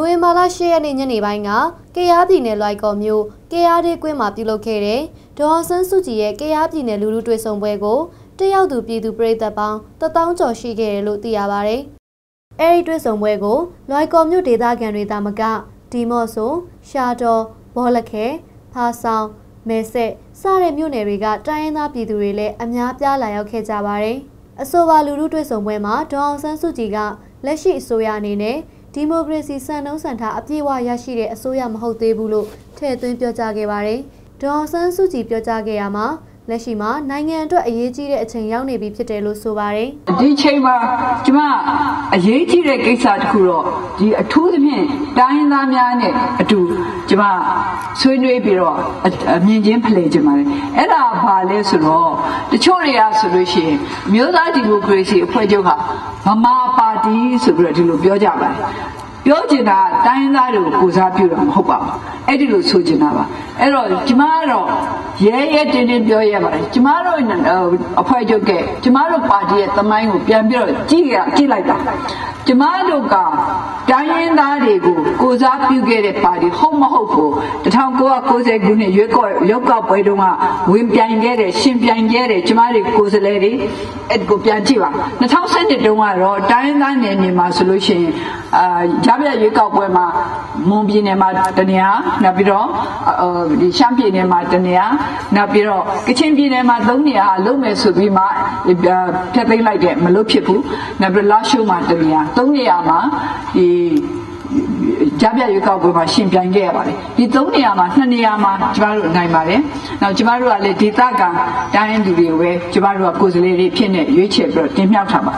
နိုဝင်ဘာလ10ရက်နေ့ညနေပိုင်းကကရားပြည်နယ်လွိုက်ကော်မြို့ကရားဒေးကွင်းမှာပြုလုပ်ခဲ့တဲ့ဒေါ်အောင်ဆန်းစုကြည်ရဲ့ကရားပြည်နယ်လူလူတွေ့ဆုံပွဲကိုတက်ရောက်သူပြည်သူပရိသတ်ပေါင်း1000ကျော်ရှိခဲ့တယ်လို့သိရပါဗျ။အဲဒီတွေ့ဆုံပွဲကိုလွိုက်ကော်မြို့ဒေသခံတွေတာမကဒီမော့ဆိုရှာတော်ဘောလခဲဖာဆောင်မဲဆက်စတဲ့မြို့နယ်တွေကတိုင်းရင်းသားပြည်သူတွေလည်းအများပြားလာရောက်ခဲ့ကြပါတယ်။အဆိုပါလူလူတွေ့ဆုံပွဲမှာဒေါ်အောင်ဆန်းစုကြည်ကလက်ရှိအစိုးရအနေနဲ့ ဒီမိုကရေစီစံနှုန်းစံထားအပြည့်အဝရရှိတဲ့အစိုးရမဟုတ်သေးဘူးလို့ထည့်သွင်းပြောကြားခဲ့ပါတယ်။ဒေါ်ဆန်းစုကြည်ပြောကြားခဲ့ရမှာ လက်ရှိမှာနိုင်ငံအတွက်အရေးကြီးတဲ့အချိန်ရောက်နေပြီဖြစ်တယ်လို့ဆိုပါတယ်။ဒီချိန်မှာကျမအရေးကြီးတဲ့ကိစ္စတစ်ခုတော့ဒီအထူးသဖြင့်တိုင်းသားများနဲ့အတူကျမဆွေးနွေးပြီးတော့အမြင်ချင်းဖလှယ်ကြပါတယ်။အဲ့ဒါဘာလဲဆိုတော့တချို့တွေကဆိုလို့ရှိရင်မြို့သားဒီမိုကရေစီအဖွဲ့ချုပ်ဟာဗမာပါတီဆိုပြီးတော့ဒီလိုပြောကြပါတယ် ပြောချင်တာတိုင်းသားတွေကိုကိုစားပြုတာမဟုတ်ပါဘူးအဲ့ဒီလိုဆိုချင်တာပါအဲ့တော့ကျမကတော့ရဲရဲတင်းတင်းပြောရပါတယ်ကျမတို့အဖွဲ့ချုပ်ကကျမတို့ပါတီရဲ့သမိုင်းကိုပြန်ပြီးတော့ကြည့်ရကြည့်လိုက်တာကျမတို့ကတိုင်းရင်းသားတွေကိုကိုစားပြုခဲ့တဲ့ပါတီဟုတ်မဟုတ်ကို1990ခုနှစ်ရွေးကောက်ရောက်ကောက်ပွဲတုန်းကဝင်ပြိုင်ခဲ့တဲ့ရှင်ပြိုင်ခဲ့တဲ့ကျမတွေကိုယ်စားလှယ်တွေအဲ့ကိုပြန်ကြည့်ပါ2012တုန်းကတော့တိုင်းရင်းသားနယ်မြေမှာဆိုလို့ရှိရင်အာဂျာပြရွေးကောက်ပွဲမှာမွန်ပြည်နယ်မှာတနေရာနောက်ပြီးတော့ဒီရှမ်းပြည်နယ်မှာတနေရာနောက်ပြီးတော့ကချင်ပြည်နယ်မှာသုံးနေရာလုံးမယ်ဆိုပြီးမှဖျက်သိမ်းလိုက်တဲ့မလို့ဖြစ်ဘူးနောက်ပြီးလာရှိုးမှာတနေရာသုံးနေရာမှာဒီကြားပြရွေးကောက်ပွဲမှာရှင်ပြိုင်ခဲ့ရပါတယ်ဒီသုံးနေရာမှာနှစ်နေရာမှာကျမတို့နိုင်ပါတယ်နောက်ကျမတို့ကလည်းဒေသခံတိုင်းသူတွေကိုပဲကျမတို့ကကိုယ်စားလှယ်တွေဖြစ်နေရွေးချယ်ပြီးတော့တင်မြှောက်ထားပါ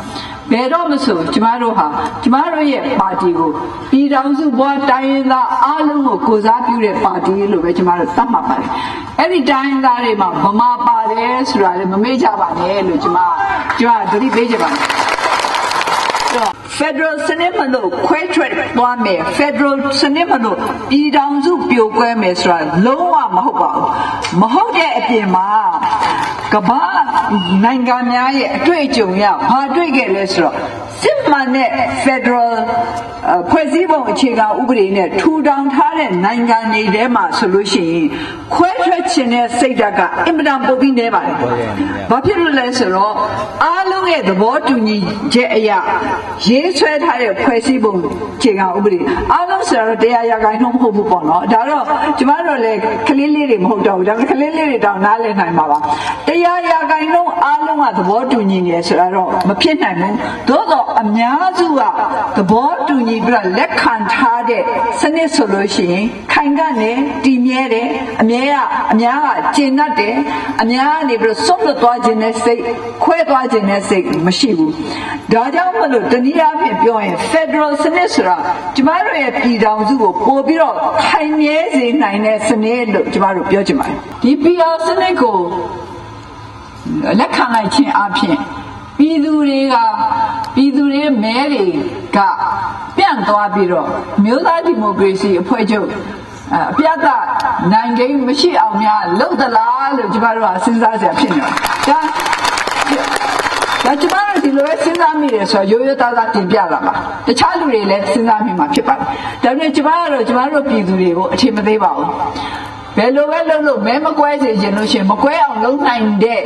ဘယ်တော့မဆိုကျမတို့ဟာကျမတို့ရဲ့ပါတီကိုပြည်ထောင်စုဘွားတိုင်းရင်းသားအားလုံးကိုကိုစားပြုတဲ့ပါတီလို့ပဲကျမတို့သတ်မှတ်ပါတယ်အဲ့ဒီတိုင်းရင်းသားတွေမှာဗမာပါတယ်ဆိုတာလည်းမမေ့ကြပါနဲ့လို့ကျမကျမသတိပေးချင်ပါတယ် Federal စနစ်မလို့ခွဲထွက်သွားမယ် Federal စနစ်မလို့ပြည်ထောင်စုပြိုကွဲမယ်ဆိုတာလုံးဝမဟုတ်ပါဘူးမဟုတ်တဲ့အပြင်မှာကမ္ဘာနိုင်ငံများရဲ့အတွေ့အကြုံရဘာတွေ့ခဲ့လဲဆိုတော့စစ်မှန်တဲ့ Federal ဖွဲ့စည်းပုံအခြေခံဥပဒေနဲ့ထူထောင်ထားတဲ့နိုင်ငံတွေထဲမှာဆိုလို့ရှိရင်ခွဲထွက်ခြင်းတဲ့စိတ်ဓာတ်ကအင်မတန်ပုတ်ပြီးနေပါတယ်။ဘာဖြစ်လို့လဲဆိုတော့အားလုံးရဲ့သဘောတူညီချက်အရာရေးဆွဲထားတဲ့ဖွဲ့စည်းပုံခြေခံဥပဒေအားလုံးဆိုတော့တရားရဂိုင်းနှုံးမဟုတ်ဘူးပေါ့နော်ဒါတော့ကျမတို့လည်းကလေးလေးတွေမဟုတ်တော့ဘူးဒါပေမဲ့ကလေးလေးတွေတောင်နားလည်နိုင်ပါပါတရားရဂိုင်းနှုံးအားလုံးကသဘောတူညီနေဆိုတော့မဖြစ်နိုင်ဘူးသို့တော့အများစုကသဘောတူညီပြီးတော့လက်ခံထားတဲ့စနစ်ဆိုလို့ရှိရင်ခိုင်ကနေတည်မြဲတယ် အမြဲကအများကကျင့်တတ်တယ်အများကနေပြီးတော့စွန့်လွတ်သွားခြင်းနဲ့စိတ်ခွဲသွားခြင်းနဲ့စိတ်မရှိဘူးဒါကြောင့်မလို့တနည်းအားဖြင့်ပြောရင် Federal စနစ်ဆိုတာကျမတို့ရဲ့ပြည်ထောင်စုကိုပို့ပြီးတော့ခိုင်မြဲစေနိုင်တဲ့စနစ်လို့ကျမတို့ပြောချင်ပါတယ်ဒီပြည်အောင်စနစ်ကိုလက်ခံလိုက်ခြင်းအပြင်ပြည်သူတွေကပြည်သူတွေမဲတွေကပြန့်သွားပြီးတော့မြို့သားဒီမိုကရေစီအဖွဲ့ချုပ် အပြတ်ကနိုင်ငံမရှိအောင်များလုပ်သလားလို့ကျမတို့ကစဉ်းစားကြဖြစ်နေတယ်။ဒါဒါကျမတို့ဒီလိုပဲစဉ်းစားမိတယ်ဆိုတော့ရိုးရိုးသားသားတင်ပြလာပါတခြားလူတွေလည်းစဉ်းစားမိမှာဖြစ်ပါတယ်။ဒါပေမဲ့ကျမကတော့ကျမတို့ပြည်သူတွေကိုအထင်မသေးပါဘူး။ဘယ်လိုပဲလုပ်လို့မဲမကွဲစေချင်လို့ရှိရင်မကွဲအောင်လုပ်နိုင်တဲ့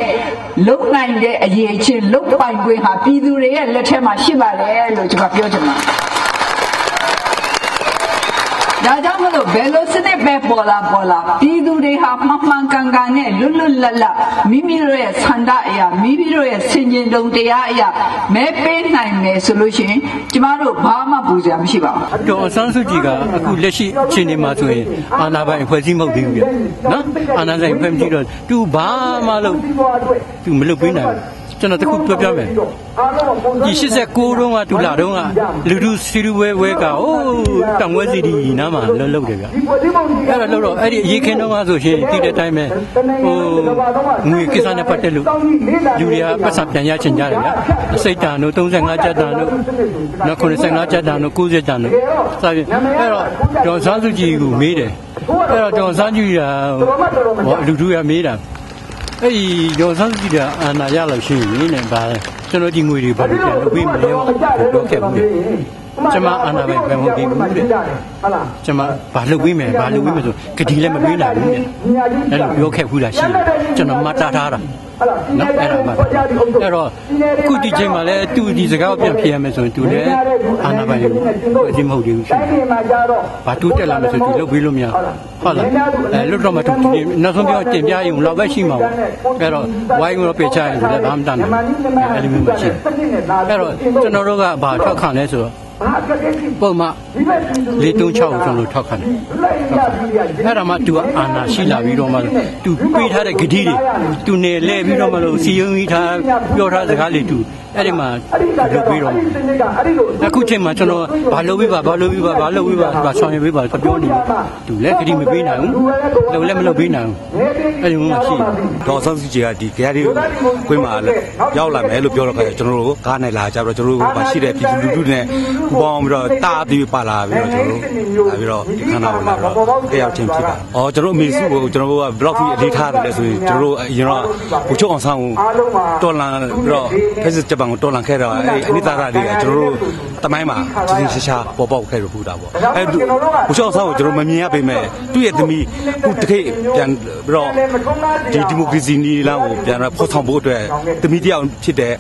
လုပ်နိုင်တဲ့အရေးချင်းလုပ်ပိုင်ခွင့်ဟာပြည်သူတွေရဲ့လက်ထဲမှာရှိပါတယ်လို့ကျွန်တော်ပြောချင်ပါတယ် ဒါကြောင့်မလို့ဘယ်လိုစနစ်ပဲပေါ်လာပေါ်လာပြည် သူတွေဟာမှန်မှန်ကန်ကန်နဲ့လွတ်လွတ်လပ်လပ်မိမိတို့ရဲ့ဆန္ဒအရာမိမိတို့ရဲ့စင်ကြင်တုံတရားအရာမဲပေးနိုင်မယ်ဆိုလို့ရှိရင်ကျမတို့ဘာမှပူစရာမရှိပါဘူး။ဒေါ်ဆန်းစုကြည်ကအခုလက်ရှိအခြေအနေမှာဆိုရင်အာဏာပိုင်ဖွဲ့စည်းမဟုတ်သေးဘူးပြ။နော်အာဏာပိုင်ဖွဲ့စည်းတော့သူဘာမှလုပ်သူမလုပ်ပေးနိုင်ဘူး။ကျွန်တော်တခုပြောပြမယ်ဒီ89တုန်းကတူလာတုန်းကလူလူစီလူဝဲဝဲကအိုးတောင်ဝဲစီဒီနားမှာလှုပ်လှုပ်တယ်ဗျအဲ့ဒါလှုပ်တော့အဲ့ဒီအရေးခင်းတုန်းကဆိုရှင်ဒီတဲ့အတိုင်းပဲဟိုငွေကိစ္စနဲ့ပတ်သက်လို့လူတွေကပတ်စံပြန်ရချင်ကြတယ်ဗျအစိတ်တန်တို့35ကျပ်တန်တို့နော်85ကျပ်တန်တို့90ကျပ်တို့စသဖြင့်အဲ့တော့ဒေါ်စန်းစုကြည်ကိုမေးတယ်အဲ့တော့ဒေါ်စန်းကြည်ကဟိုလူလူရမေးတာအဲ့ဒီရောဆန်းကြည့်တာအာနာရလို့ရှိရင်နဲ့ဗာကျွန်တော်ဒီငွေတွေဘာလို့ပြန်လုပ်ပေးမလဲပြောခဲ့ဘူး ကျမအာနာပိုင်ပဲမဟုတ်သေးဘူးတဲ့ကျမဘာလုပ်ပြီးမယ်ဘာလုပ်ပြီးမယ်ဆိုဂတိလည်းမပေးနိုင်ဘူးတဲ့အဲ့လိုပြောခဲ့ဘူးလားရှိတယ်ကျွန်တော်မှတ်သားထားတာနော်အဲ့ဒါမှအဲ့တော့အခုဒီချိန်မှာလည်းသူဒီစကားကိုပြန်ဖြေရမယ်ဆိုရင်သူလည်းအာနာပိုင်အချင်းမဟုတ်သေးဘူးရှိတယ်ဘာတူတက်လာမယ်ဆိုသူလုပ်ပြီးလို့မရဟုတ်လားအဲလွတ်တော့မှသူဒီနောက်ဆုံးပြောတင်ပြရင်လောက်ပဲရှိမှာပေါ့အဲ့တော့ဝိုင်းတော့ပြေချရင်လည်းဘာမှတန်တယ်အဲ့လိုမျိုးမရှိအဲ့တော့ကျွန်တော်တို့ကဘာထောက်ခံလဲဆိုတော့ ပုံမှလေးတုံး6ကိုကျွန်တော်ထောက်ခံတယ်အဲ့ဒါမှသူကအာနာရှိလာပြီးတော့မှသူပေးထားတဲ့ဂတိတွေသူနေလဲပြီးတော့မှလို့စီယုံကြီးထားပြောထားစကားလေးသူ အဲ့ဒီမှာလုပ်ပြီးတော့အခုချိန်မှာကျွန်တော်ဘာလုပ်ပြီးပါဘာလုပ်ပြီးပါဘာလုပ်ပြီးပါဘာဆောင်ရွက်ပြီးပါပြောနေသူလည်းဂတိမပေးနိုင်ဘူးလုပ်လည်းမလုပ်ပေးနိုင်ဘူးအဲ့ဒီမှာရှိဒေါ်ဆန်းစုကြည်ကဒီကြရည်ကွင်းမှာရောက်လာမယ်လို့ပြောတော့ခါကျွန်တော်တို့ကားနဲ့လာကြတော့ကျွန်တော်တို့ဘာရှိတဲ့ပြည်သူလူထုနဲ့ပူပေါင်းပြီးတော့တာအပြီးပါလာပြီးတော့ကျွန်တော်တို့လာပြီးတော့ဒီခန္ဓာကိုလာတော့တရားချင်းဖြစ်ပါ။အော်ကျွန်တော်အမေစုကိုကျွန်တော်တို့ကဘလော့ကြီးအလေးထားတယ်လဲဆိုရင်ကျွန်တော်တို့အရင်တော့ဘူချုပ်အောင်ဆောင်တော်လန်ပြီးတော့ဖက်စစ်ဂျပန်ကိုတော်လန်ခဲ့တော့အဲ့အနိတာရလေးကကျွန်တော်တို့ တမိုင်းမှာချင်းချင်းရှားရှားပေါ်ပေါက်ခဲ့လို့ဖူးတာပေါ့။အဲ့ဘူချုပ်အောင်ဆောင်ကိုကျွန်တော်မမြင်ရပေမဲ့သူ့ရဲ့သမီးခုတခေတ်ပြန်ပြီးတော့ဒီဒီမိုကရေစီနီလမ်းကိုပြန်ဖော်ဆောင်ဖို့အတွက်သမီးတယောက်ဖြစ်တဲ့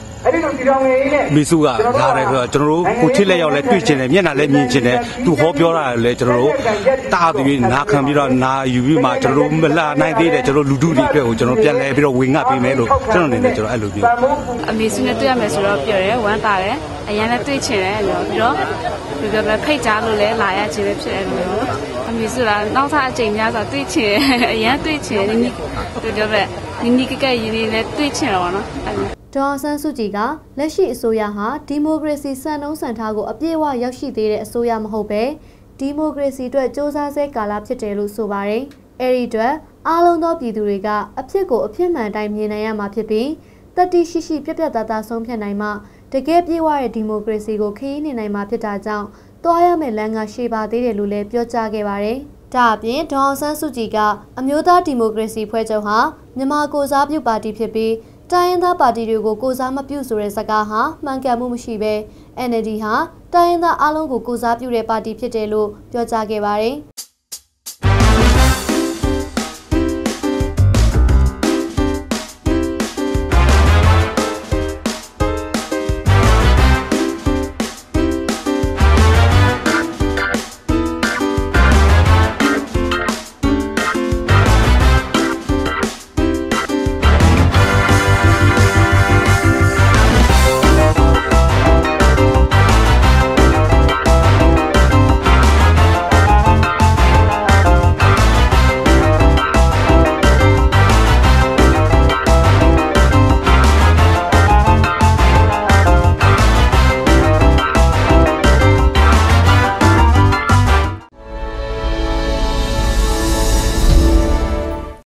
မိစုကလာတယ်ဆိုတော့ကျွန်တော်တို့ကိုထစ်လက်ရောက်လဲတွေ့ကျင်တယ်မျက်နှာလဲမြင်ကျင်တယ်သူဟောပြောတာလဲကျွန်တော်တို့တားပြီးနာခံပြီးတော့နာယူပြီးမှကျွန်တော်တို့မလာနိုင်သေးတယ်ကျွန်တော်လူထုတွေအတွက်ကိုကျွန်တော်ပြန်လဲပြီးတော့ဝင်ငှပေးမယ်လို့ကျွန်တော်အနေနဲ့ကျွန်တော်အဲ့လိုပြောအမေစုနဲ့တွေ့ရမယ်ဆိုတော့ပြောတယ်ဝမ်းသာတယ် အရင်လည်းတွေ့ချင်တယ်လို့ပြီးတော့ဒီပြောပဲဖိတ်ကြားလို့လည်းလာရခြင်းပဲဖြစ်တယ်လို့အမေစုကနောက်ထပ်အချိန်များစွာတွေ့ချင်အရင်တွေ့ချင်နိနိဒီပြောပဲနိနိကကရင်းနေလည်းတွေ့ချင်တော့နော်အဲ့ဒေါ်ဆန်းစုကြည်ကလက်ရှိအစိုးရဟာဒီမိုကရေစီစံနှုန်းစံထားကိုအပြည့်အဝရောက်ရှိသေးတဲ့အစိုးရမဟုတ်ပဲဒီမိုကရေစီအတွက်စ조사ဆဲကာလဖြစ်တယ်လို့ဆိုပါတယ်။အဲဒီအတွက်အားလုံးသောပြည်သူတွေကအဖြစ်ကိုအဖြစ်မှန်တိုင်းမြင်နိုင်ရမှာဖြစ်ပြီးတတိရှိရှိပြက်ပြက်သားသားဆုံးဖြတ်နိုင်မှ တကယ်ပြည့်ဝတဲ့ဒီမိုကရေစီကိုခရီးနေနိုင်မှာဖြစ်တာကြောင့်တွားရမယ့်လမ်းကရှေ့ပါသေးတယ်လို့လည်းပြောကြားခဲ့ပါတယ်။ဒါအပြင်ဒေါအောင်ဆန်းစုကြည်ကအမျိုးသားဒီမိုကရေစီဖွဲ့ချုပ်ဟာမြန်မာကိုစားပြုပါတီဖြစ်ပြီးတိုင်းရင်းသားပါတီတွေကိုကိုစားမပြုဆိုတဲ့စကားဟာမှန်ကန်မှုမရှိဘဲ NLD ဟာတိုင်းရင်းသားအလုံးကိုကိုစားပြုတဲ့ပါတီဖြစ်တယ်လို့ပြောကြားခဲ့ပါတယ်